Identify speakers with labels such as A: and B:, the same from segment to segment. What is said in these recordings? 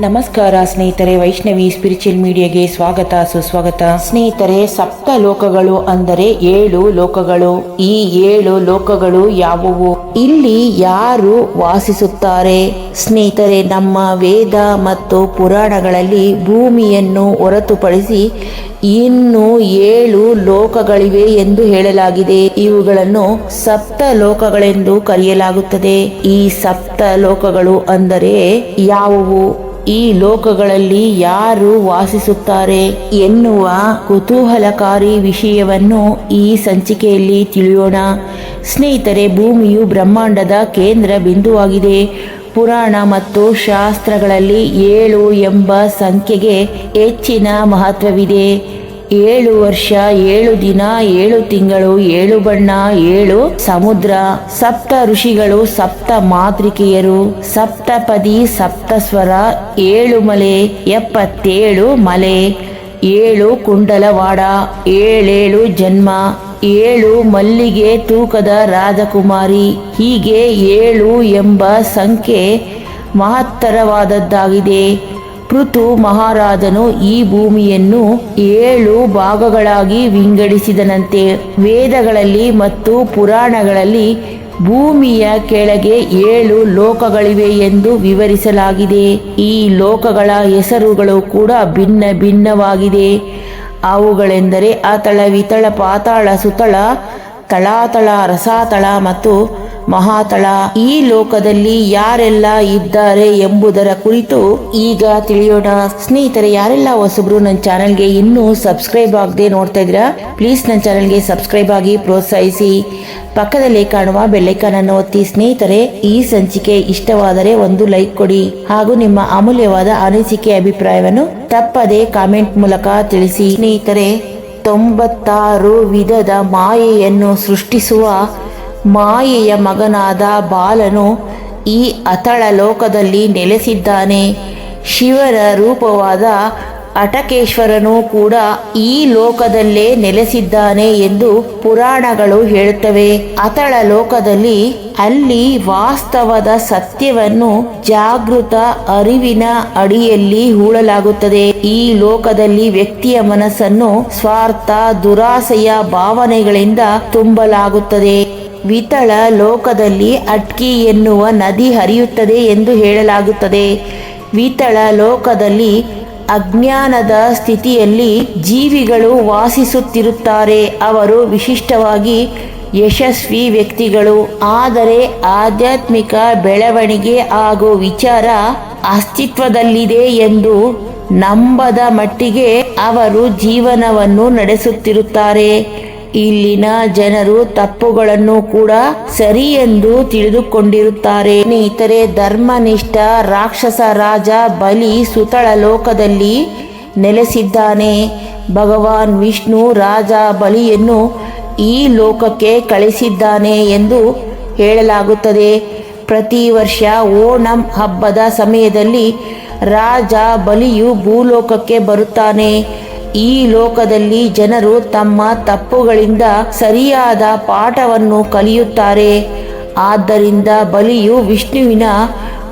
A: ನಮಸ್ಕಾರ ಸ್ನೇಹಿತರೆ, ವೈಷ್ಣವಿ ಸ್ಪಿರಿಚುವಲ್ ಮೀಡಿಯಾಗೆ ಸ್ವಾಗತ, ಸುಸ್ವಾಗತ. ಸ್ನೇಹಿತರೆ, ಸಪ್ತ ಲೋಕಗಳು ಅಂದರೆ ಏಳು ಲೋಕಗಳು. ಈ ಏಳು ಲೋಕಗಳು ಯಾವುವು? ಇಲ್ಲಿ ಯಾರು ವಾಸಿಸುತ್ತಾರೆ? ಸ್ನೇಹಿತರೆ, ನಮ್ಮ ವೇದ ಮತ್ತು ಪುರಾಣಗಳಲ್ಲಿ ಭೂಮಿಯನ್ನು ಹೊರತುಪಡಿಸಿ ಇನ್ನು ಏಳು ಲೋಕಗಳಿವೆ ಎಂದು ಹೇಳಲಾಗಿದೆ. ಇವುಗಳನ್ನು ಸಪ್ತ ಲೋಕಗಳೆಂದು ಕರೆಯಲಾಗುತ್ತದೆ. ಈ ಸಪ್ತ ಲೋಕಗಳು ಅಂದರೆ ಯಾವುವು? ಈ ಲೋಕಗಳಲ್ಲಿ ಯಾರು ವಾಸಿಸುತ್ತಾರೆ ಎನ್ನುವ ಕುತೂಹಲಕಾರಿ ವಿಷಯವನ್ನು ಈ ಸಂಚಿಕೆಯಲ್ಲಿ ತಿಳಿಯೋಣ. ಸ್ನೇಹಿತರೆ, ಭೂಮಿಯು ಬ್ರಹ್ಮಾಂಡದ ಕೇಂದ್ರ ಬಿಂದುವಾಗಿದೆ. ಪುರಾಣ ಮತ್ತು ಶಾಸ್ತ್ರಗಳಲ್ಲಿ ಏಳು ಎಂಬ ಸಂಖ್ಯೆಗೆ ಹೆಚ್ಚಿನ ಮಹತ್ವವಿದೆ. ಏಳು ವರ್ಷ, ಏಳು ದಿನ, ಏಳು ತಿಂಗಳು, ಏಳು ಬಣ್ಣ, ಏಳು ಸಮುದ್ರ. ಸಪ್ತ ಋಷಿಗಳು, ಸಪ್ತ ಮಾತೃಕೆಯರು ಸಪ್ತಪದಿ ಸಪ್ತಸ್ವರ ಏಳು ಮಲೆ, ಎಪ್ಪತ್ತೇಳು ಮಲೆ. ಏಳು ಕುಂಡಲವಾಡ, ಏಳೇಳು ಜನ್ಮ. ಏಳು ಮಲ್ಲಿಗೆ ತೂಕದ ರಾಜಕುಮಾರಿ. ಹೀಗೆ ಏಳು ಎಂಬ ಸಂಖ್ಯೆ ಮಹತ್ತರವಾದದ್ದಾಗಿದೆ. ಪೃಥು ಮಹಾರಾಜನು ಈ ಭೂಮಿಯನ್ನು ಏಳು ಭಾಗಗಳಾಗಿ ವಿಂಗಡಿಸಿದನಂತೆ ವೇದಗಳಲ್ಲಿ ಮತ್ತು ಪುರಾಣಗಳಲ್ಲಿ ಭೂಮಿಯ ಕೆಳಗೆ ಏಳು ಲೋಕಗಳಿವೆ ಎಂದು ವಿವರಿಸಲಾಗಿದೆ. ಈ ಲೋಕಗಳ ಹೆಸರುಗಳು ಕೂಡ ಭಿನ್ನ ಭಿನ್ನವಾಗಿದೆ. ಅವುಗಳೆಂದರೆ ಅತಳ ವಿತಳ, ಪಾತಾಳ, ಸುತಳ, ತಳಾತಳ, ರಸಾತಳ ಮತ್ತು ಮಹಾತಳ. ಈ ಲೋಕದಲ್ಲಿ ಯಾರೆಲ್ಲ ಇದ್ದಾರೆ ಎಂಬುದರ ಕುರಿತು ಈಗ ತಿಳಿಯೋಣ. ಸ್ನೇಹಿತರೆ, ಯಾರೆಲ್ಲ ಹೊಸಬ್ರು ನನ್ನ ಚಾನಲ್ಗೆ ಇನ್ನೂ ಸಬ್ಸ್ಕ್ರೈಬ್ ಆಗದೆ ನೋಡ್ತಾ ಇದ್ದೀರಾ, ಪ್ಲೀಸ್ ನನ್ನ ಚಾನೆಲ್ಗೆ ಸಬ್ಸ್ಕ್ರೈಬ್ ಆಗಿ ಪ್ರೋತ್ಸಾಹಿಸಿ. ಪಕ್ಕದಲ್ಲಿ ಕಾಣುವ ಬೆಲ್ಲೈಕಾನ್ ಅನ್ನು ಒತ್ತಿ. ಸ್ನೇಹಿತರೆ, ಈ ಸಂಚಿಕೆ ಇಷ್ಟವಾದರೆ ಒಂದು ಲೈಕ್ ಕೊಡಿ ಹಾಗೂ ನಿಮ್ಮ ಅಮೂಲ್ಯವಾದ ಅನಿಸಿಕೆ ಅಭಿಪ್ರಾಯವನ್ನು ತಪ್ಪದೆ ಕಾಮೆಂಟ್ ಮೂಲಕ ತಿಳಿಸಿ. ಸ್ನೇಹಿತರೆ, ತೊಂಬತ್ತಾರು ವಿಧದ ಮಾಯೆಯನ್ನು ಸೃಷ್ಟಿಸುವ ಮಾಯೆಯ ಮಗನಾದ ಬಾಲನು ಈ ಅತಳ ಲೋಕದಲ್ಲಿ ನೆಲೆಸಿದ್ದಾನೆ. ಶಿವರ ರೂಪವಾದ ಅಟಕೇಶ್ವರನು ಕೂಡ ಈ ಲೋಕದಲ್ಲೇ ನೆಲೆಸಿದ್ದಾನೆ ಎಂದು ಪುರಾಣಗಳು ಹೇಳುತ್ತವೆ. ಅತಳ ಲೋಕದಲ್ಲಿ ಅಲ್ಲಿ ವಾಸ್ತವದ ಸತ್ಯವನ್ನು ಜಾಗೃತ ಅರಿವಿನ ಅಡಿಯಲ್ಲಿ ಹೂಳಲಾಗುತ್ತದೆ. ಈ ಲೋಕದಲ್ಲಿ ವ್ಯಕ್ತಿಯ ಮನಸ್ಸನ್ನು ಸ್ವಾರ್ಥ ದುರಾಸೆಯ ಭಾವನೆಗಳಿಂದ ತುಂಬಲಾಗುತ್ತದೆ. ವಿತಳ ಲೋಕದಲ್ಲಿ ಅಟ್ಕಿ ಎನ್ನುವ ನದಿ ಹರಿಯುತ್ತದೆ ಎಂದು ಹೇಳಲಾಗುತ್ತದೆ. ವಿತಳ ಲೋಕದಲ್ಲಿ ಅಜ್ಞಾನದ ಸ್ಥಿತಿಯಲ್ಲಿ ಜೀವಿಗಳು ವಾಸಿಸುತ್ತಿರುತ್ತಾರೆ. ಅವರು ವಿಶಿಷ್ಟವಾಗಿ ಯಶಸ್ವಿ ವ್ಯಕ್ತಿಗಳು. ಆದರೆ ಆಧ್ಯಾತ್ಮಿಕ ಬೆಳವಣಿಗೆ ಹಾಗೂ ವಿಚಾರ ಅಸ್ತಿತ್ವದಲ್ಲಿದೆ ಎಂದು ನಂಬದ ಮಟ್ಟಿಗೆ ಅವರು ಜೀವನವನ್ನು ನಡೆಸುತ್ತಿರುತ್ತಾರೆ. ಇಲ್ಲಿನ ಜನರು ತಪ್ಪುಗಳನ್ನು ಕೂಡ ಸರಿ ಎಂದು ತಿಳಿದುಕೊಂಡಿರುತ್ತಾರೆ. ಸ್ನೇಹಿತರೆ, ಧರ್ಮನಿಷ್ಠ ರಾಕ್ಷಸ ರಾಜ ಬಲಿ ಸುತಳ ಲೋಕದಲ್ಲಿ ನೆಲೆಸಿದ್ದಾನೆ. ಭಗವಾನ್ ವಿಷ್ಣು ರಾಜ ಬಲಿಯನ್ನು ಈ ಲೋಕಕ್ಕೆ ಕಳಿಸಿದ್ದಾನೆ ಎಂದು ಹೇಳಲಾಗುತ್ತದೆ. ಪ್ರತಿ ವರ್ಷ ಓಣಂ ಹಬ್ಬದ ಸಮಯದಲ್ಲಿ ರಾಜ ಬಲಿಯು ಭೂಲೋಕಕ್ಕೆ ಬರುತ್ತಾನೆ. ಈ ಲೋಕದಲ್ಲಿ ಜನರು ತಮ್ಮ ತಪ್ಪುಗಳಿಂದ ಸರಿಯಾದ ಪಾಠವನ್ನು ಕಲಿಯುತ್ತಾರೆ. ಆದ್ದರಿಂದ ಬಲಿಯು ವಿಷ್ಣುವಿನ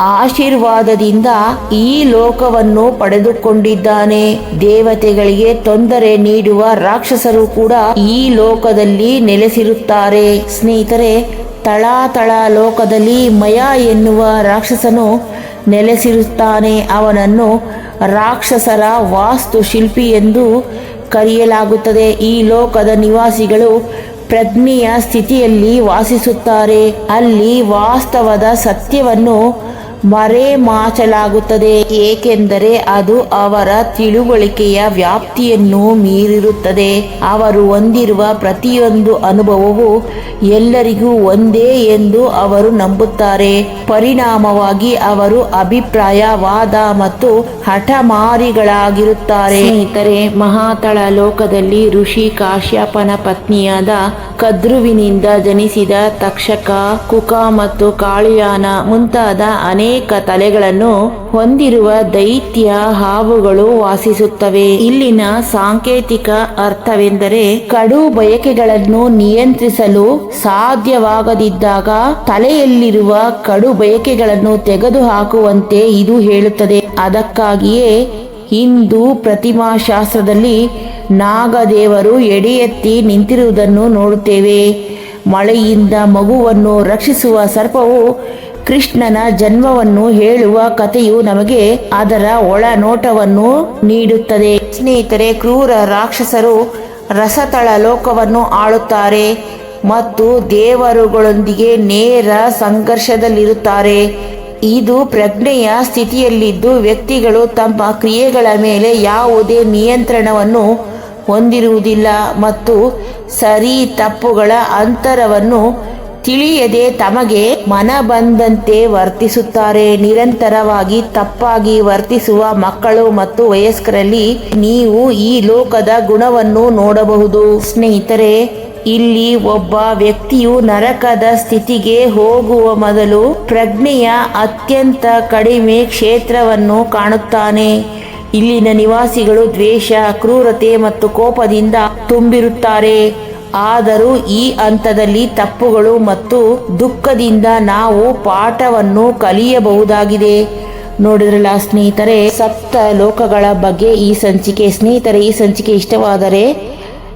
A: ಆಶೀರ್ವಾದದಿಂದ ಈ ಲೋಕವನ್ನು ಪಡೆದುಕೊಂಡಿದ್ದಾನೆ. ದೇವತೆಗಳಿಗೆ ತೊಂದರೆ ನೀಡುವ ರಾಕ್ಷಸರು ಕೂಡ ಈ ಲೋಕದಲ್ಲಿ ನೆಲೆಸಿರುತ್ತಾರೆ. ಸ್ನೇಹಿತರೆ, ತಳಾತಳ ಲೋಕದಲ್ಲಿ ಮಯ ಎನ್ನುವ ರಾಕ್ಷಸನು ನೆಲೆಸಿರುತ್ತಾನೆ. ಅವನನ್ನು ರಾಕ್ಷಸರ ವಾಸ್ತುಶಿಲ್ಪಿ ಎಂದು ಕರೆಯಲಾಗುತ್ತದೆ. ಈ ಲೋಕದ ನಿವಾಸಿಗಳು ಪ್ರಜ್ಞೆಯ ಸ್ಥಿತಿಯಲ್ಲಿ ವಾಸಿಸುತ್ತಾರೆ. ಅಲ್ಲಿ ವಾಸ್ತವದ ಸತ್ಯವನ್ನು ಮರೆಮಾಚಲಾಗುತ್ತದೆ ಏಕೆಂದರೆ ಅದು ಅವರ ತಿಳುವಳಿಕೆಯ ವ್ಯಾಪ್ತಿಯನ್ನು ಮೀರಿರುತ್ತದೆ. ಅವರು ಹೊಂದಿರುವ ಪ್ರತಿಯೊಂದು ಅನುಭವವು ಎಲ್ಲರಿಗೂ ಒಂದೇ ಎಂದು ಅವರು ನಂಬುತ್ತಾರೆ. ಪರಿಣಾಮವಾಗಿ ಅವರು ಅಭಿಪ್ರಾಯ ವಾದ ಮತ್ತು ಹಠಮಾರಿಗಳಾಗಿರುತ್ತಾರೆ. ಸ್ನೇಹಿತರೆ, ಮಹಾತಳ ಲೋಕದಲ್ಲಿ ಋಷಿ ಕಾಶ್ಯಪನ ಪತ್ನಿಯಾದ ಕದ್ರುವಿನಿಂದ ಜನಿಸಿದ ತಕ್ಷಕ, ಕುಕ ಮತ್ತು ಕಾಳಿಯಾನ ಮುಂತಾದ ಅನೇಕ ಅನೇಕ ತಲೆಗಳನ್ನು ಹೊಂದಿರುವ ದೈತ್ಯ ಹಾವುಗಳು ವಾಸಿಸುತ್ತವೆ. ಇಲ್ಲಿನ ಸಾಂಕೇತಿಕ ಅರ್ಥವೆಂದರೆ ಕಡು ಬಯಕೆಗಳನ್ನು ನಿಯಂತ್ರಿಸಲು ಸಾಧ್ಯವಾಗದಿದ್ದಾಗ ತಲೆಯಲ್ಲಿರುವ ಕಡು ಬಯಕೆಗಳನ್ನು ತೆಗೆದುಹಾಕುವಂತೆ ಇದು ಹೇಳುತ್ತದೆ. ಅದಕ್ಕಾಗಿಯೇ ಹಿಂದೂ ಪ್ರತಿಮಾಶಾಸ್ತ್ರದಲ್ಲಿ ನಾಗದೇವರು ಎಡೆಯೆತ್ತಿ ನಿಂತಿರುವುದನ್ನು ನೋಡುತ್ತೇವೆ. ಮಳೆಯಿಂದ ಮಗುವನ್ನು ರಕ್ಷಿಸುವ ಸರ್ಪವು ಕೃಷ್ಣನ ಜನ್ಮವನ್ನು ಹೇಳುವ ಕಥೆಯು ನಮಗೆ ಅದರ ಒಳನೋಟವನ್ನು ನೀಡುತ್ತದೆ. ಸ್ನೇಹಿತರೆ, ಕ್ರೂರ ರಾಕ್ಷಸರು ರಸತಳ ಲೋಕವನ್ನು ಆಳುತ್ತಾರೆ ಮತ್ತು ದೇವರುಗಳೊಂದಿಗೆ ನೇರ ಸಂಘರ್ಷದಲ್ಲಿರುತ್ತಾರೆ. ಇದು ಪ್ರಜ್ಞೆಯ ಸ್ಥಿತಿಯಲ್ಲಿದ್ದು ವ್ಯಕ್ತಿಗಳು ತಮ್ಮ ಕ್ರಿಯೆಗಳ ಮೇಲೆ ಯಾವುದೇ ನಿಯಂತ್ರಣವನ್ನು ಹೊಂದಿರುವುದಿಲ್ಲ ಮತ್ತು ಸರಿ ತಪ್ಪುಗಳ ಅಂತರವನ್ನು ತಿಳಿಯದೆ ತಮಗೆ ಮನ ಬಂದಂತೆ ವರ್ತಿಸುತ್ತಾರೆ. ನಿರಂತರವಾಗಿ ತಪ್ಪಾಗಿ ವರ್ತಿಸುವ ಮಕ್ಕಳು ಮತ್ತು ವಯಸ್ಕರಲ್ಲಿ ನೀವು ಈ ಲೋಕದ ಗುಣವನ್ನು ನೋಡಬಹುದು. ಸ್ನೇಹಿತರೆ, ಇಲ್ಲಿ ಒಬ್ಬ ವ್ಯಕ್ತಿಯು ನರಕದ ಸ್ಥಿತಿಗೆ ಹೋಗುವ ಮೊದಲು ಪ್ರಜ್ಞೆಯ ಅತ್ಯಂತ ಕಡಿಮೆ ಕ್ಷೇತ್ರವನ್ನು ಕಾಣುತ್ತಾನೆ. ಇಲ್ಲಿನ ನಿವಾಸಿಗಳು ದ್ವೇಷ, ಕ್ರೂರತೆ ಮತ್ತು ಕೋಪದಿಂದ ತುಂಬಿರುತ್ತಾರೆ. ಆದರೂ ಈ ಹಂತದಲ್ಲಿ ತಪ್ಪುಗಳು ಮತ್ತು ದುಃಖದಿಂದ ನಾವು ಪಾಠವನ್ನು ಕಲಿಯಬಹುದಾಗಿದೆ. ನೋಡಿದ್ರಲ್ಲ ಸ್ನೇಹಿತರೆ, ಸಪ್ತ ಲೋಕಗಳ ಬಗ್ಗೆ ಈ ಸಂಚಿಕೆ. ಸ್ನೇಹಿತರೆ, ಈ ಸಂಚಿಕೆ ಇಷ್ಟವಾದರೆ